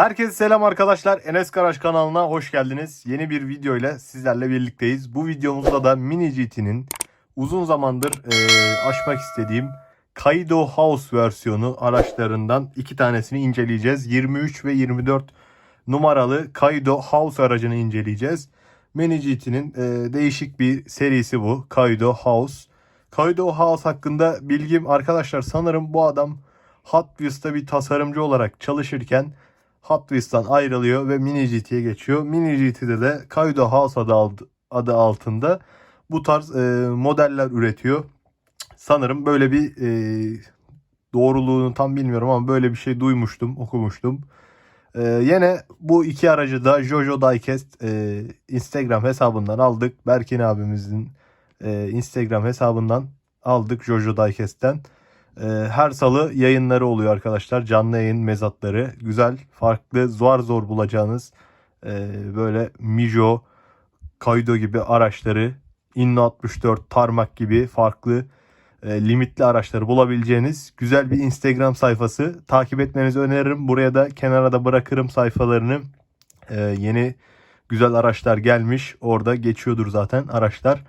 Herkese selam arkadaşlar. Enes Karaş kanalına hoş geldiniz. Yeni bir video ile sizlerle birlikteyiz. Bu videomuzda da Mini GT'nin uzun zamandır e, aşmak istediğim Kaido House versiyonu araçlarından iki tanesini inceleyeceğiz. 23 ve 24 numaralı Kaido House aracını inceleyeceğiz. Mini GT'nin e, değişik bir serisi bu. Kaido House. Kaido House hakkında bilgim arkadaşlar sanırım bu adam Hot Wheels'ta bir tasarımcı olarak çalışırken Hot Wheels'tan ayrılıyor ve Mini GT'ye geçiyor. Mini GT'de de Kaido House adı, adı altında bu tarz e, modeller üretiyor. Sanırım böyle bir e, doğruluğunu tam bilmiyorum ama böyle bir şey duymuştum, okumuştum. E, yine bu iki aracı da Jojo Diecast e, Instagram hesabından aldık. Berkin abimizin e, Instagram hesabından aldık Jojo Diecast'ten. Ee, her salı yayınları oluyor arkadaşlar. Canlı yayın mezatları. Güzel, farklı, zor zor bulacağınız e, böyle Mijo, Kaido gibi araçları, Inno 64, Tarmak gibi farklı e, limitli araçları bulabileceğiniz güzel bir Instagram sayfası. Takip etmenizi öneririm. Buraya da kenara da bırakırım sayfalarını. E, yeni güzel araçlar gelmiş. Orada geçiyordur zaten araçlar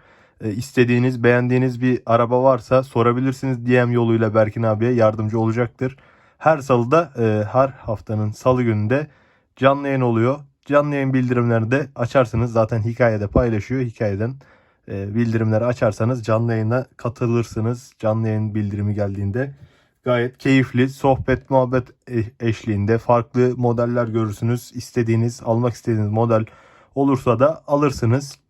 istediğiniz, beğendiğiniz bir araba varsa sorabilirsiniz. DM yoluyla Berkin abiye yardımcı olacaktır. Her salıda, e, her haftanın salı gününde canlı yayın oluyor. Canlı yayın bildirimlerini de açarsınız. Zaten hikayede paylaşıyor. Hikayeden e, bildirimleri açarsanız canlı yayına katılırsınız. Canlı yayın bildirimi geldiğinde gayet keyifli sohbet muhabbet e- eşliğinde farklı modeller görürsünüz. İstediğiniz, almak istediğiniz model olursa da alırsınız.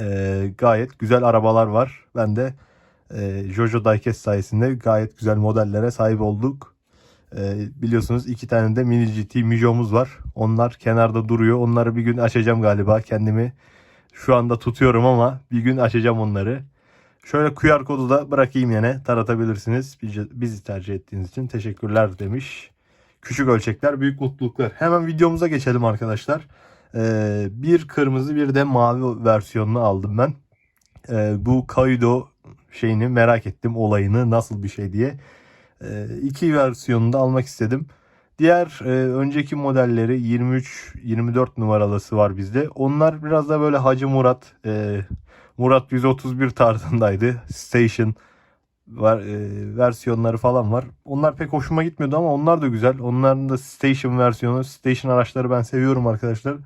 Ee, gayet güzel arabalar var. Ben de e, Jojo Diecast sayesinde gayet güzel modellere sahip olduk. Ee, biliyorsunuz iki tane de Mini GT Mijo'muz var. Onlar kenarda duruyor. Onları bir gün açacağım galiba. Kendimi şu anda tutuyorum ama bir gün açacağım onları. Şöyle QR kodu da bırakayım yine. Taratabilirsiniz. Bizi tercih ettiğiniz için teşekkürler demiş. Küçük ölçekler, büyük mutluluklar. Hemen videomuza geçelim arkadaşlar. Ee, bir kırmızı bir de mavi versiyonunu aldım ben. Ee, bu Kaido şeyini merak ettim olayını nasıl bir şey diye. Ee, iki versiyonunu da almak istedim. Diğer e, önceki modelleri 23-24 numaralısı var bizde. Onlar biraz da böyle Hacı Murat, e, Murat 131 tarzındaydı. Station var e, versiyonları falan var. Onlar pek hoşuma gitmiyordu ama onlar da güzel. Onların da Station versiyonu, Station araçları ben seviyorum arkadaşlar.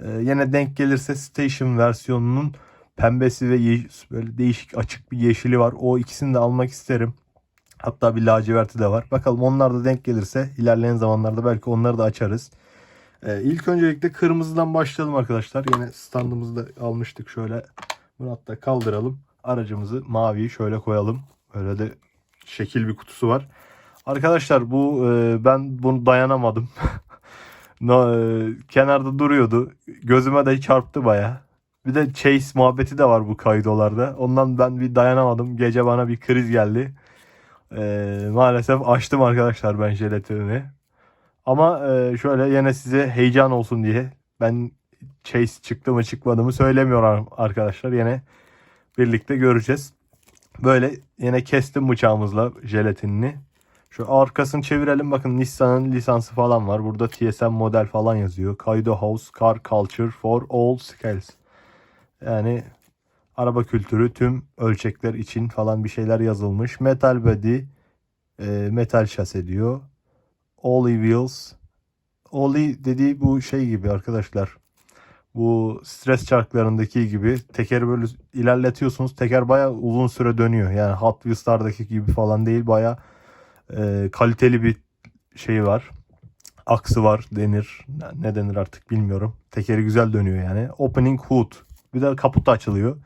Ee, yine denk gelirse Station versiyonunun pembesi ve böyle değişik açık bir yeşili var. O ikisini de almak isterim. Hatta bir laciverti de var. Bakalım onlar da denk gelirse ilerleyen zamanlarda belki onları da açarız. Ee, ilk öncelikle kırmızıdan başlayalım arkadaşlar. Yine standımızı da almıştık şöyle. Bunu hatta kaldıralım. Aracımızı maviyi şöyle koyalım. Böyle de şekil bir kutusu var. Arkadaşlar bu e, ben bunu dayanamadım. no, e, kenarda duruyordu. Gözüme de çarptı baya. Bir de chase muhabbeti de var bu kaydolarda. Ondan ben bir dayanamadım. Gece bana bir kriz geldi. E, maalesef açtım arkadaşlar ben jelatinini. Ama e, şöyle yine size heyecan olsun diye ben chase çıktı mı çıkmadı mı söylemiyorum arkadaşlar. Yine birlikte göreceğiz. Böyle yine kestim bıçağımızla jelatinini. Şu arkasını çevirelim. Bakın Nissan'ın lisansı falan var. Burada TSM model falan yazıyor. Kaido House Car Culture for All Scales. Yani araba kültürü tüm ölçekler için falan bir şeyler yazılmış. Metal body, e, metal şase diyor. Ollie wheels. Ollie dediği bu şey gibi arkadaşlar. Bu stres çarklarındaki gibi tekeri böyle ilerletiyorsunuz. Teker baya uzun süre dönüyor. Yani Hot Wheels'lardaki gibi falan değil. Baya e, kaliteli bir şey var. Aksı var denir. Ne denir artık bilmiyorum. Tekeri güzel dönüyor yani. Opening hood. Bir de kaput açılıyor.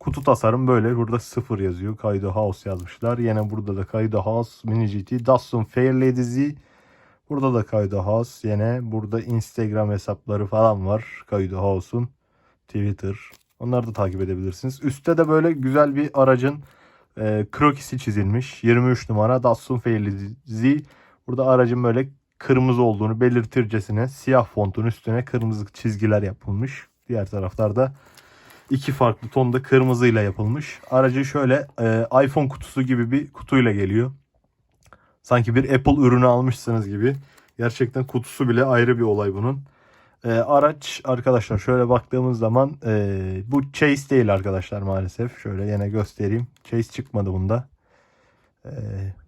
Kutu tasarım böyle. Burada sıfır yazıyor. Kaido House yazmışlar. Yine burada da Kaido House Mini GT. Datsun Fairlady Z. Burada da Kaido House. Yine burada Instagram hesapları falan var. Kaido House'un. Twitter. Onları da takip edebilirsiniz. Üstte de böyle güzel bir aracın e, krokisi çizilmiş. 23 numara Datsun Fairlady Z. Burada aracın böyle kırmızı olduğunu belirtircesine siyah fontun üstüne kırmızı çizgiler yapılmış. Diğer taraflarda iki farklı tonda kırmızıyla yapılmış. Aracı şöyle e, iPhone kutusu gibi bir kutuyla geliyor. Sanki bir Apple ürünü almışsınız gibi. Gerçekten kutusu bile ayrı bir olay bunun. Ee, araç arkadaşlar şöyle baktığımız zaman ee, bu Chase değil arkadaşlar maalesef. Şöyle yine göstereyim. Chase çıkmadı bunda. Ee,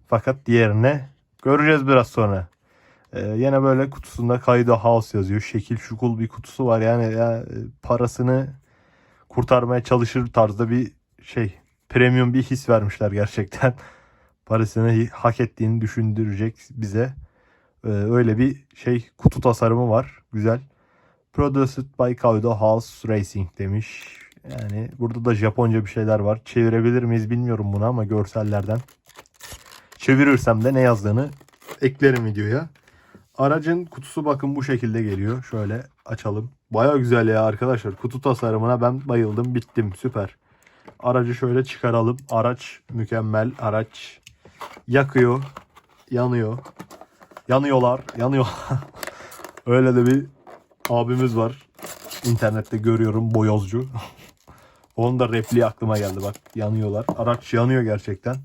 fakat diğerine göreceğiz biraz sonra. Ee, yine böyle kutusunda Kaido House yazıyor. Şekil şukul bir kutusu var. Yani ya, e, parasını kurtarmaya çalışır tarzda bir şey. Premium bir his vermişler gerçekten. Parasını hak ettiğini düşündürecek bize. Ee, öyle bir şey kutu tasarımı var. Güzel. Produced by Kaido House Racing demiş. Yani burada da Japonca bir şeyler var. Çevirebilir miyiz bilmiyorum bunu ama görsellerden. Çevirirsem de ne yazdığını eklerim videoya. Aracın kutusu bakın bu şekilde geliyor. Şöyle açalım. Baya güzel ya arkadaşlar. Kutu tasarımına ben bayıldım. Bittim. Süper. Aracı şöyle çıkaralım. Araç mükemmel. Araç yakıyor. Yanıyor. Yanıyorlar. Yanıyor. Öyle de bir abimiz var. İnternette görüyorum boyozcu. Onun da repliği aklıma geldi bak. Yanıyorlar. Araç yanıyor gerçekten.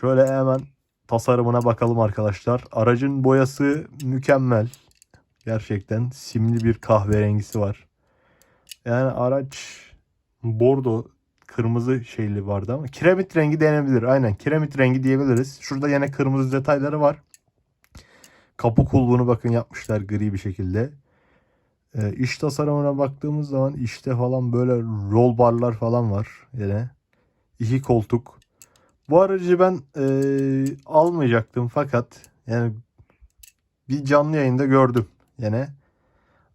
Şöyle hemen tasarımına bakalım arkadaşlar. Aracın boyası mükemmel. Gerçekten simli bir kahverengisi var. Yani araç bordo kırmızı şeyli vardı ama kiremit rengi denebilir. Aynen kiremit rengi diyebiliriz. Şurada yine kırmızı detayları var. Kapı kulluğunu bakın yapmışlar gri bir şekilde. Ee, iç tasarımına baktığımız zaman işte falan böyle roll barlar falan var yine. İki koltuk. Bu aracı ben eee, almayacaktım fakat yani bir canlı yayında gördüm yine.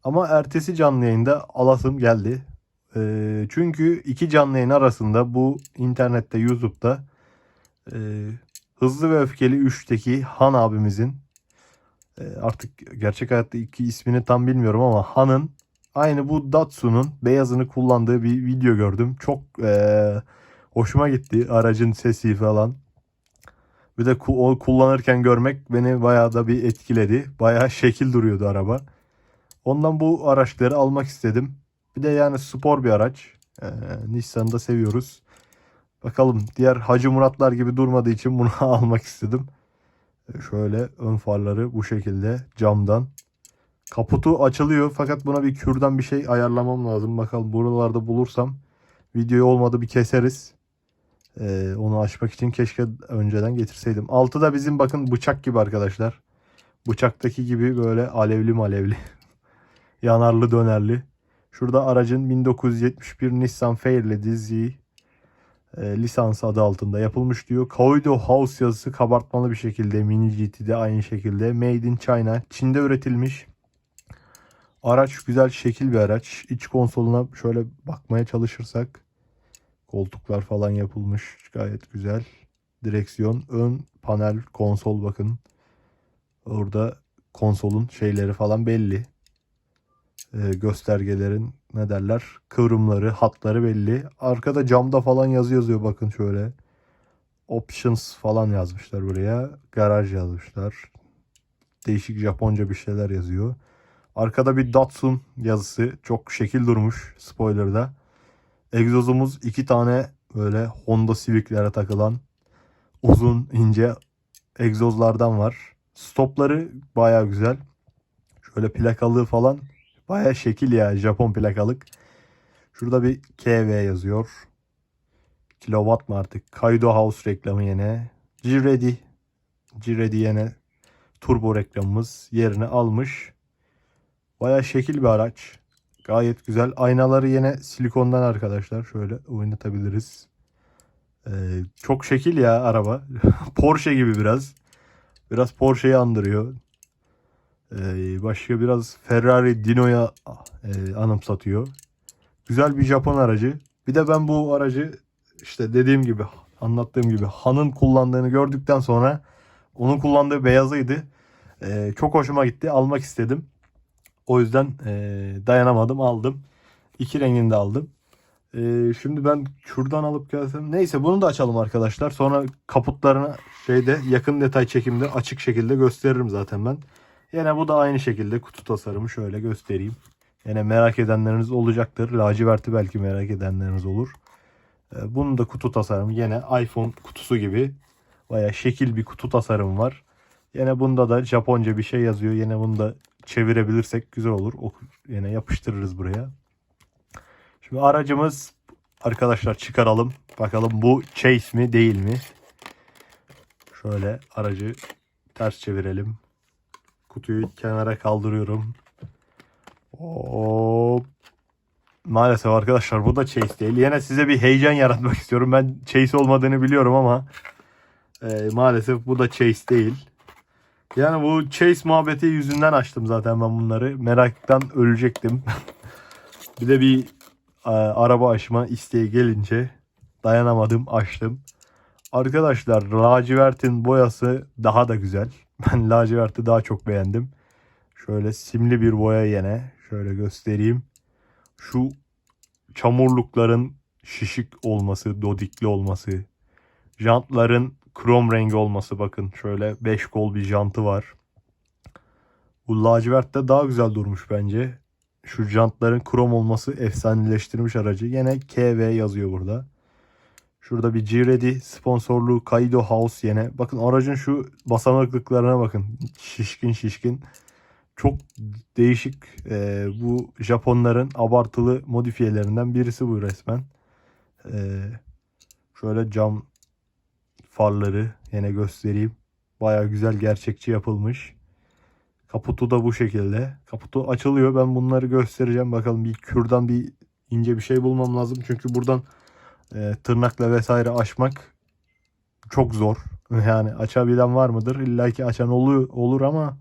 Ama ertesi canlı yayında alasım geldi. Eee, çünkü iki canlı yayın arasında bu internette YouTube'da eee, Hızlı ve Öfkeli 3'teki Han abimizin artık gerçek hayatta iki ismini tam bilmiyorum ama Han'ın aynı bu Datsun'un beyazını kullandığı bir video gördüm. Çok eee hoşuma gitti aracın sesi falan. Bir de o kullanırken görmek beni bayağı da bir etkiledi. Bayağı şekil duruyordu araba. Ondan bu araçları almak istedim. Bir de yani spor bir araç. Ee, Nissan'ı da seviyoruz. Bakalım diğer Hacı Muratlar gibi durmadığı için bunu almak istedim. Şöyle ön farları bu şekilde camdan. Kaputu açılıyor fakat buna bir kürdan bir şey ayarlamam lazım. Bakalım buralarda bulursam videoyu olmadı bir keseriz. Ee, onu açmak için keşke önceden getirseydim. Altı da bizim bakın bıçak gibi arkadaşlar. Bıçaktaki gibi böyle alevli malevli. Yanarlı dönerli. Şurada aracın 1971 Nissan Fair'le dizi e, lisans adı altında yapılmış diyor. Kaido House yazısı kabartmalı bir şekilde Mini GT'de aynı şekilde Made in China Çin'de üretilmiş. Araç güzel şekil bir araç. İç konsoluna şöyle bakmaya çalışırsak koltuklar falan yapılmış. Gayet güzel. Direksiyon, ön panel, konsol bakın. Orada konsolun şeyleri falan belli. Ee, göstergelerin ne derler kıvrımları, hatları belli. Arkada camda falan yazı yazıyor bakın şöyle. Options falan yazmışlar buraya. Garaj yazmışlar. Değişik Japonca bir şeyler yazıyor. Arkada bir Datsun yazısı çok şekil durmuş spoiler'da. Egzozumuz iki tane böyle Honda Civic'lere takılan uzun ince egzozlardan var. Stopları baya güzel. Şöyle plakalı falan baya şekil ya Japon plakalık. Şurada bir KV yazıyor. Kilowatt mı artık? Kaido House reklamı yine. G-Ready. G-Ready yine turbo reklamımız yerini almış. Baya şekil bir araç. Gayet güzel. Aynaları yine silikondan arkadaşlar. Şöyle oynatabiliriz. Ee, çok şekil ya araba. Porsche gibi biraz. Biraz Porsche'yi andırıyor. Ee, başka biraz Ferrari Dino'ya e, anımsatıyor. Güzel bir Japon aracı. Bir de ben bu aracı işte dediğim gibi anlattığım gibi Han'ın kullandığını gördükten sonra onun kullandığı beyazıydı. Ee, çok hoşuma gitti. Almak istedim. O yüzden e, dayanamadım aldım. İki rengini de aldım. E, şimdi ben şuradan alıp gelsem. Neyse bunu da açalım arkadaşlar. Sonra kaputlarına şeyde yakın detay çekimde açık şekilde gösteririm zaten ben. Yine bu da aynı şekilde kutu tasarımı şöyle göstereyim. Yine merak edenleriniz olacaktır. Laciverti belki merak edenleriniz olur. E, bunun da kutu tasarımı yine iPhone kutusu gibi. Baya şekil bir kutu tasarımı var. Yine bunda da Japonca bir şey yazıyor. Yine bunu da çevirebilirsek güzel olur. Yine yapıştırırız buraya. Şimdi aracımız arkadaşlar çıkaralım. Bakalım bu Chase mi değil mi? Şöyle aracı ters çevirelim. Kutuyu kenara kaldırıyorum. Hop. Maalesef arkadaşlar bu da Chase değil. Yine size bir heyecan yaratmak istiyorum. Ben Chase olmadığını biliyorum ama e, maalesef bu da Chase değil. Yani bu Chase muhabbeti yüzünden açtım zaten ben bunları. Meraktan ölecektim. bir de bir e, araba açma isteği gelince dayanamadım açtım. Arkadaşlar lacivertin boyası daha da güzel. Ben laciverti daha çok beğendim. Şöyle simli bir boya yine. Şöyle göstereyim. Şu çamurlukların şişik olması, dodikli olması, jantların krom rengi olması bakın. Şöyle 5 kol bir jantı var. Bu lacivertte daha güzel durmuş bence. Şu jantların krom olması efsaneleştirmiş aracı. Yine KV yazıyor burada. Şurada bir G-Ready sponsorluğu Kaido House yine. Bakın aracın şu basamaklıklarına bakın. Şişkin şişkin. Çok değişik. Ee, bu Japonların abartılı modifiyelerinden birisi bu resmen. Ee, şöyle cam farları yine göstereyim. Baya güzel gerçekçi yapılmış. Kaputu da bu şekilde. Kaputu açılıyor. Ben bunları göstereceğim. Bakalım bir kürdan bir ince bir şey bulmam lazım. Çünkü buradan e, tırnakla vesaire açmak çok zor. Yani açabilen var mıdır? İlla ki açan olur, olur ama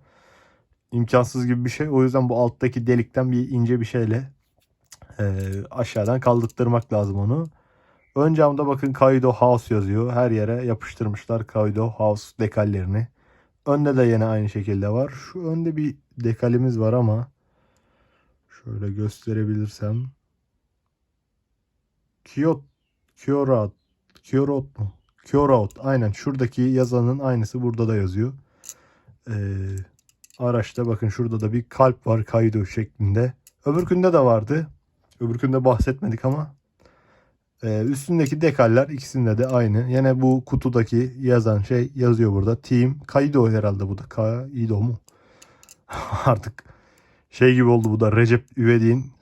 imkansız gibi bir şey. O yüzden bu alttaki delikten bir ince bir şeyle e, aşağıdan kaldırtırmak lazım onu. Ön camda bakın Kaido House yazıyor. Her yere yapıştırmışlar Kaido House dekallerini. Önde de yine aynı şekilde var. Şu önde bir dekalimiz var ama şöyle gösterebilirsem Kyoto Kyorat Kyorot mu? Kyorot aynen şuradaki yazanın aynısı burada da yazıyor. Ee, araçta bakın şurada da bir kalp var Kaido şeklinde. Öbürkünde de vardı. Öbürkünde bahsetmedik ama ee, üstündeki dekaller ikisinde de aynı. Yine bu kutudaki yazan şey yazıyor burada. Team Kaido herhalde bu da. Kaido mu? Artık şey gibi oldu bu da Recep İvedik'in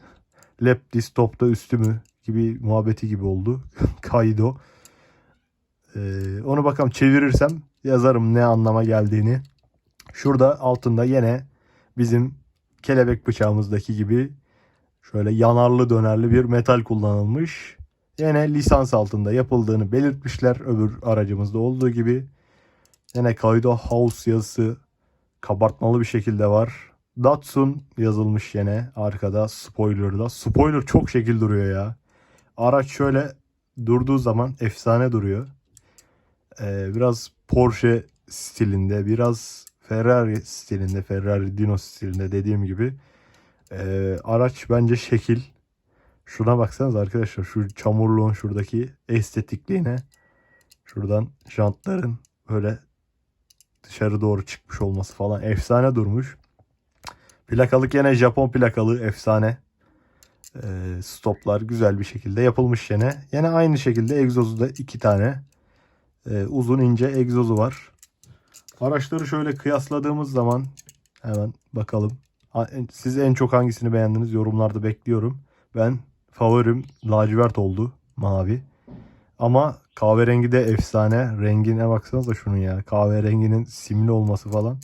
Lep Distop'ta üstü mü gibi muhabbeti gibi oldu. Kaido. Ee, onu bakalım çevirirsem yazarım ne anlama geldiğini. Şurada altında yine bizim kelebek bıçağımızdaki gibi şöyle yanarlı dönerli bir metal kullanılmış. Yine lisans altında yapıldığını belirtmişler öbür aracımızda olduğu gibi. Yine Kaido House yazısı kabartmalı bir şekilde var. Datsun yazılmış yine arkada spoiler'da. Spoiler çok şekil duruyor ya. Araç şöyle durduğu zaman efsane duruyor. Ee, biraz Porsche stilinde, biraz Ferrari stilinde, Ferrari Dino stilinde dediğim gibi. Ee, araç bence şekil. Şuna baksanız arkadaşlar şu çamurluğun şuradaki estetikliğine. Şuradan jantların böyle dışarı doğru çıkmış olması falan efsane durmuş. Plakalık yine Japon plakalı efsane. Ee, stoplar güzel bir şekilde yapılmış yine. Yine aynı şekilde egzozu da iki tane e, uzun ince egzozu var. Araçları şöyle kıyasladığımız zaman hemen bakalım. Siz en çok hangisini beğendiniz yorumlarda bekliyorum. Ben favorim lacivert oldu mavi. Ama kahverengi de efsane. Rengine baksanıza şunun ya. Kahverenginin simli olması falan.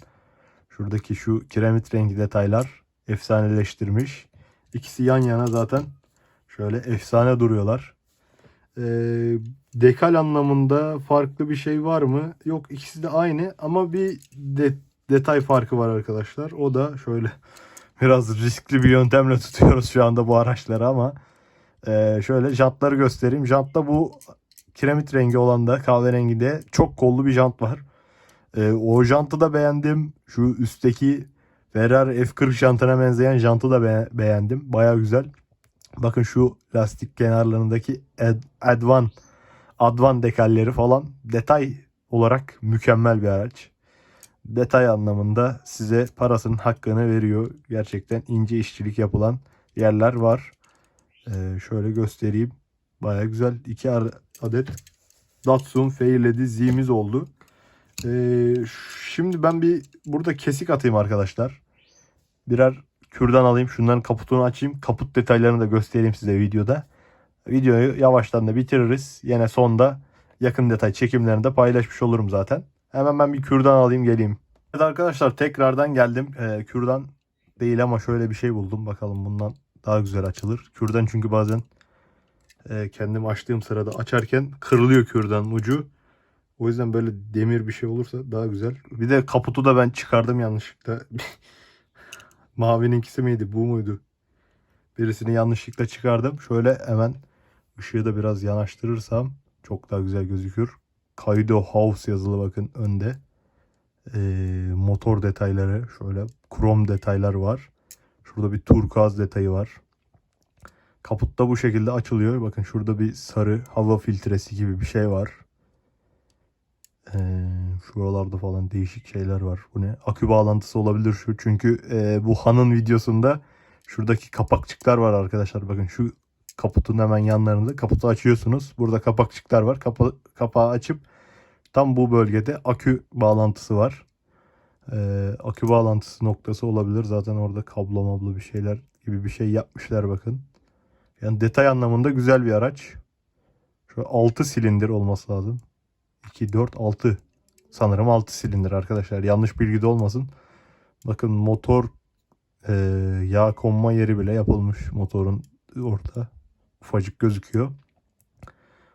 Şuradaki şu kiremit rengi detaylar efsaneleştirmiş. İkisi yan yana zaten şöyle efsane duruyorlar. Ee, dekal anlamında farklı bir şey var mı? Yok ikisi de aynı ama bir de, detay farkı var arkadaşlar. O da şöyle biraz riskli bir yöntemle tutuyoruz şu anda bu araçları ama ee, şöyle jantları göstereyim. Jantta bu kiremit rengi olan da kahverengide çok kollu bir jant var. Ee, o jantı da beğendim. Şu üstteki Ferrari F40 jantına benzeyen jantı da be- beğendim. Baya güzel. Bakın şu lastik kenarlarındaki Ad- Advan Advan dekalleri falan detay olarak mükemmel bir araç. Detay anlamında size parasının hakkını veriyor. Gerçekten ince işçilik yapılan yerler var. Ee, şöyle göstereyim. Baya güzel. iki adet Datsun Fairlady Z'miz oldu. Ee, şimdi ben bir burada kesik atayım arkadaşlar. Birer kürdan alayım. Şunların kaputunu açayım. Kaput detaylarını da göstereyim size videoda. Videoyu yavaştan da bitiririz. Yine sonda yakın detay çekimlerini de paylaşmış olurum zaten. Hemen ben bir kürdan alayım geleyim. Evet arkadaşlar tekrardan geldim. Ee, kürdan değil ama şöyle bir şey buldum. Bakalım bundan daha güzel açılır. Kürdan çünkü bazen e, kendim açtığım sırada açarken kırılıyor kürdanın ucu. O yüzden böyle demir bir şey olursa daha güzel. Bir de kaputu da ben çıkardım yanlışlıkla. Mavininkisi miydi bu muydu? Birisini yanlışlıkla çıkardım. Şöyle hemen ışığı da biraz yanaştırırsam çok daha güzel gözükür. Kaido House yazılı bakın önde. Ee, motor detayları şöyle krom detaylar var. Şurada bir turkuaz detayı var. Kaputta bu şekilde açılıyor. Bakın şurada bir sarı hava filtresi gibi bir şey var. Ee, şuralarda falan değişik şeyler var. Bu ne? Akü bağlantısı olabilir şu. Çünkü e, bu Han'ın videosunda şuradaki kapakçıklar var arkadaşlar. Bakın şu kaputun hemen yanlarında. Kaputu açıyorsunuz. Burada kapakçıklar var. Kapa kapağı açıp tam bu bölgede akü bağlantısı var. Ee, akü bağlantısı noktası olabilir. Zaten orada kablo mablo bir şeyler gibi bir şey yapmışlar bakın. Yani detay anlamında güzel bir araç. Şöyle 6 silindir olması lazım. 2, 4, 6. Sanırım 6 silindir arkadaşlar. Yanlış bilgi de olmasın. Bakın motor e, yağ konma yeri bile yapılmış motorun orada. Ufacık gözüküyor.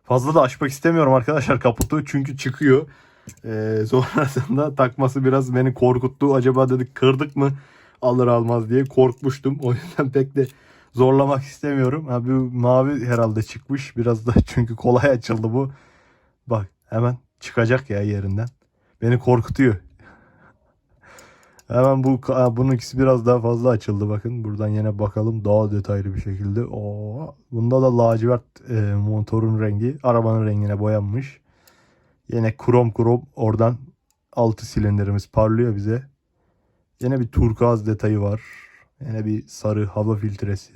Fazla da açmak istemiyorum arkadaşlar kaputu çünkü çıkıyor. E, sonrasında takması biraz beni korkuttu. Acaba dedik kırdık mı alır almaz diye korkmuştum. O yüzden pek de zorlamak istemiyorum. Ha, bu mavi herhalde çıkmış. Biraz da çünkü kolay açıldı bu. Bak hemen çıkacak ya yerinden. Beni korkutuyor. Hemen bu bunun ikisi biraz daha fazla açıldı bakın. Buradan yine bakalım daha detaylı bir şekilde. Oo, bunda da lacivert e, motorun rengi arabanın rengine boyanmış. Yine krom krom oradan altı silindirimiz parlıyor bize. Yine bir turkuaz detayı var. Yine bir sarı hava filtresi.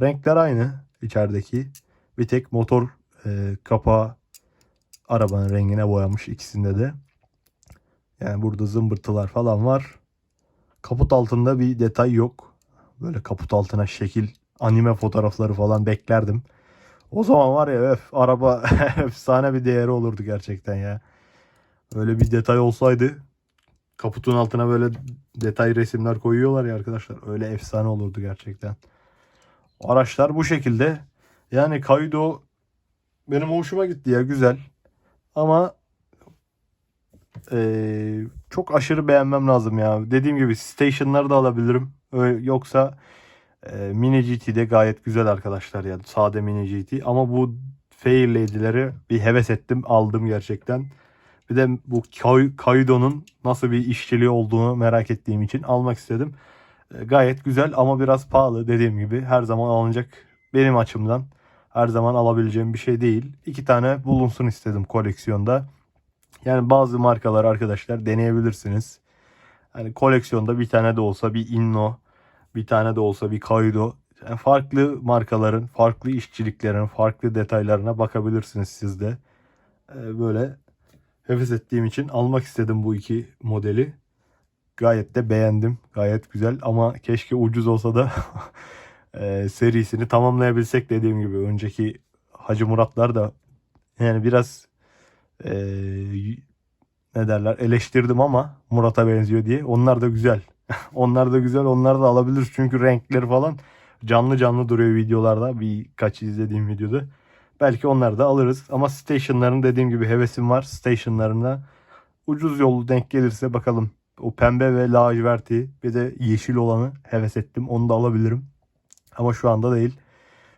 Renkler aynı içerideki. Bir tek motor e, kapağı arabanın rengine boyamış ikisinde de. Yani burada zımbırtılar falan var. Kaput altında bir detay yok. Böyle kaput altına şekil anime fotoğrafları falan beklerdim. O zaman var ya öf araba efsane bir değeri olurdu gerçekten ya. Öyle bir detay olsaydı kaputun altına böyle detay resimler koyuyorlar ya arkadaşlar. Öyle efsane olurdu gerçekten. Araçlar bu şekilde. Yani Kaido benim hoşuma gitti ya güzel. Ama eee, çok aşırı beğenmem lazım ya. Dediğim gibi station'ları da alabilirim. Yoksa eee, Mini GT'de gayet güzel arkadaşlar ya. Sade Mini GT. Ama bu Fair Lady'leri bir heves ettim. Aldım gerçekten. Bir de bu Kaido'nun nasıl bir işçiliği olduğunu merak ettiğim için almak istedim. E, gayet güzel ama biraz pahalı dediğim gibi. Her zaman alınacak benim açımdan. Her zaman alabileceğim bir şey değil. İki tane bulunsun istedim koleksiyonda. Yani bazı markalar arkadaşlar deneyebilirsiniz. Hani koleksiyonda bir tane de olsa bir Inno, bir tane de olsa bir Kaido. Yani farklı markaların, farklı işçiliklerin, farklı detaylarına bakabilirsiniz siz de. E, Böyle heves ettiğim için almak istedim bu iki modeli. Gayet de beğendim. Gayet güzel ama keşke ucuz olsa da e, serisini tamamlayabilsek dediğim gibi. Önceki Hacı Muratlar da yani biraz e, ne derler eleştirdim ama Murat'a benziyor diye. Onlar da güzel. onlar da güzel. Onlar da alabiliriz çünkü renkleri falan canlı canlı duruyor videolarda. Birkaç izlediğim videoda. Belki onları da alırız. Ama stationların dediğim gibi hevesim var. Stationlarına ucuz yolu denk gelirse bakalım. O pembe ve laciverti bir de yeşil olanı heves ettim. Onu da alabilirim. Ama şu anda değil.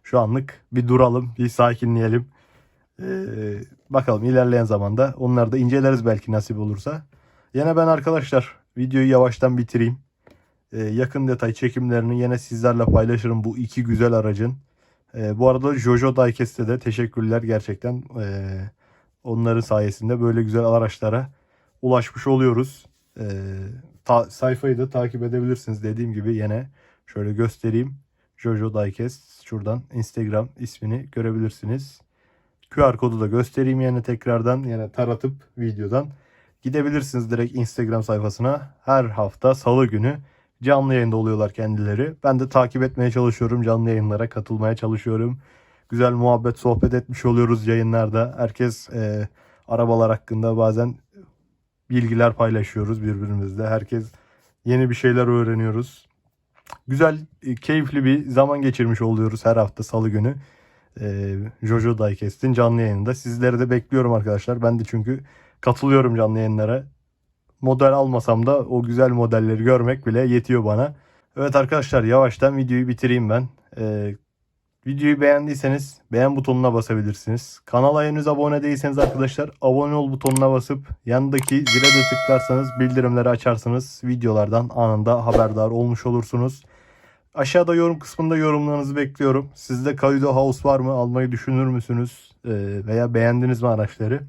Şu anlık bir duralım, bir sakinleyelim. Ee, bakalım ilerleyen zamanda onları da inceleriz belki nasip olursa. Yine ben arkadaşlar videoyu yavaştan bitireyim. Ee, yakın detay çekimlerini yine sizlerle paylaşırım bu iki güzel aracın. Ee, bu arada Jojo Diecast'e de teşekkürler gerçekten. Ee, onların sayesinde böyle güzel araçlara ulaşmış oluyoruz. Ee, ta- sayfayı da takip edebilirsiniz dediğim gibi yine şöyle göstereyim. Jojo Diecast şuradan Instagram ismini görebilirsiniz. QR kodu da göstereyim yine tekrardan yine taratıp videodan Gidebilirsiniz direkt Instagram sayfasına. Her hafta salı günü canlı yayında oluyorlar kendileri. Ben de takip etmeye çalışıyorum. Canlı yayınlara katılmaya çalışıyorum. Güzel muhabbet, sohbet etmiş oluyoruz yayınlarda. Herkes e, arabalar hakkında bazen bilgiler paylaşıyoruz birbirimizle. Herkes yeni bir şeyler öğreniyoruz. Güzel, e, keyifli bir zaman geçirmiş oluyoruz her hafta salı günü. E, Jojo Diecast'in canlı yayınında. Sizleri de bekliyorum arkadaşlar. Ben de çünkü katılıyorum canlı yayınlara. Model almasam da o güzel modelleri görmek bile yetiyor bana. Evet arkadaşlar yavaştan videoyu bitireyim ben. Ee, videoyu beğendiyseniz beğen butonuna basabilirsiniz. Kanala henüz abone değilseniz arkadaşlar abone ol butonuna basıp yanındaki zile de tıklarsanız bildirimleri açarsanız videolardan anında haberdar olmuş olursunuz. Aşağıda yorum kısmında yorumlarınızı bekliyorum. Sizde Kaido House var mı? Almayı düşünür müsünüz? Ee, veya beğendiniz mi araçları?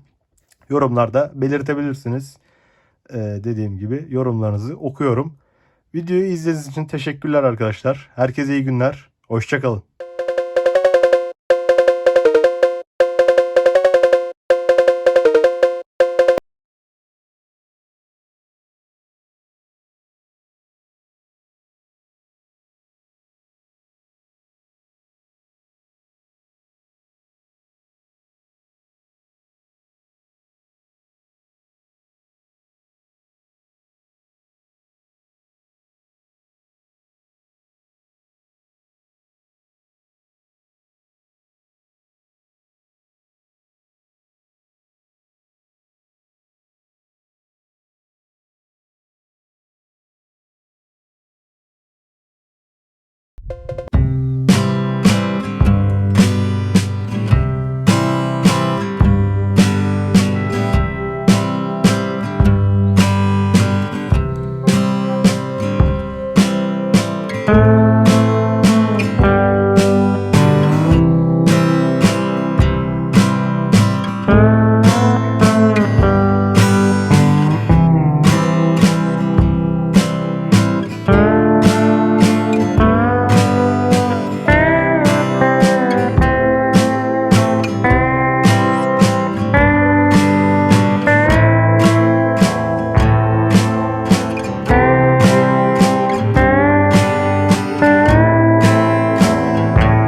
Yorumlarda belirtebilirsiniz. Ee, dediğim gibi yorumlarınızı okuyorum. Videoyu izlediğiniz için teşekkürler arkadaşlar. Herkese iyi günler. Hoşçakalın.